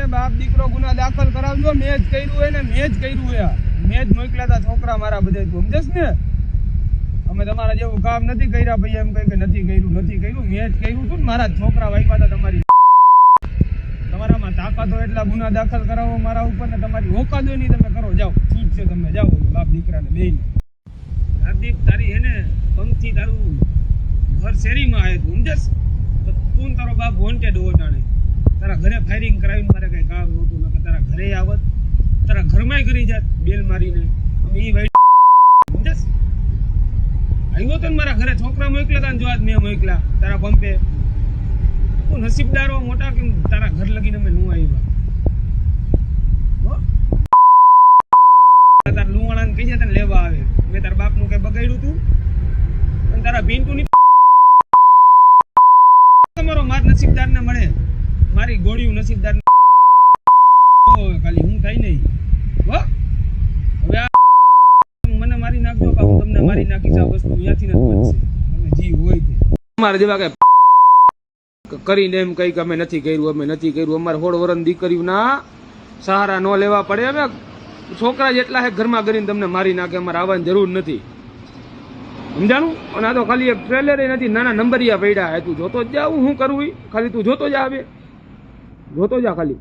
કે બાપ દીકરો ગુના દાખલ કરાવજો, મેં જ કર્યું હોય મેં જ કર્યું હોય. મેં જ મોકલ્યા હતા છોકરા મારા બધા સમજસ ને? અમે તમારા જેવું કામ નથી કર્યા ભાઈ, એમ કહી કે નથી કર્યું નથી કર્યું, મેં જ કર્યું હતું ને મારા છોકરા વાઈફા હતા તમારી. તમારામાં તાકાતો એટલા ગુના દાખલ કરાવો મારા ઉપર ને તમારી ઓકાદો નહીં તમે કરો, જાઓ છૂટ છે તમે, જાઓ, બાપ દીકરાને ને હાર્દિક, તારી એને પંખથી તારું ઘર શેરીમાં આવે તું સમજસ તો તું તારો બાપ વોન્ટેડ હો જાણે. તારા ઘરે ફાયરિંગ કરાવીને કઈ નહોતું. નકર તારા ઘરે આવત, તારા ઘરમાંય કરી જાત, બેલ મારીને. અમે એ ભાઈ આવ્યો તો મારા ઘરે, છોકરા મોકલા હતા જોવા મેં મોકલા તારા પંપે. હું નસીબદારો મોટા કે તારા ઘર લગીને અમે નું આવ્યા? તારા કહી તને લેવા આવે. મેં તારા બાપનું તું? અને તારા પિન્ટુની તમારો માર મળે. મારી ગોળીઓ નસીબદાર ખાલી હું થાય નહીં. હવે આ મને મારી નાખજો બાપુ તમને મારી નાખી આ વસ્તુ અહીંયાથી જ બનશે. જી હોય તે. અમારે જેવા કે કરીને એમ કઈ અમે નથી કર્યું, અમે નથી કર્યું. અમારે હોળ વરણ દીકરીઓના સહારા ન લેવા પડે. અમે છોકરા જેટલા હે ઘરમાં કરીને તમને મારી નાખે, અમારે આવવાની જરૂર નથી. સમજાણું? અને આ તો ખાલી એક ટ્રેલર નથી, નાના નંબરિયા પડ્યા. હે તું જોતો જ જા, હું શું કરવું ખાલી તું જોતો જ આવે જોતો જા ખાલી.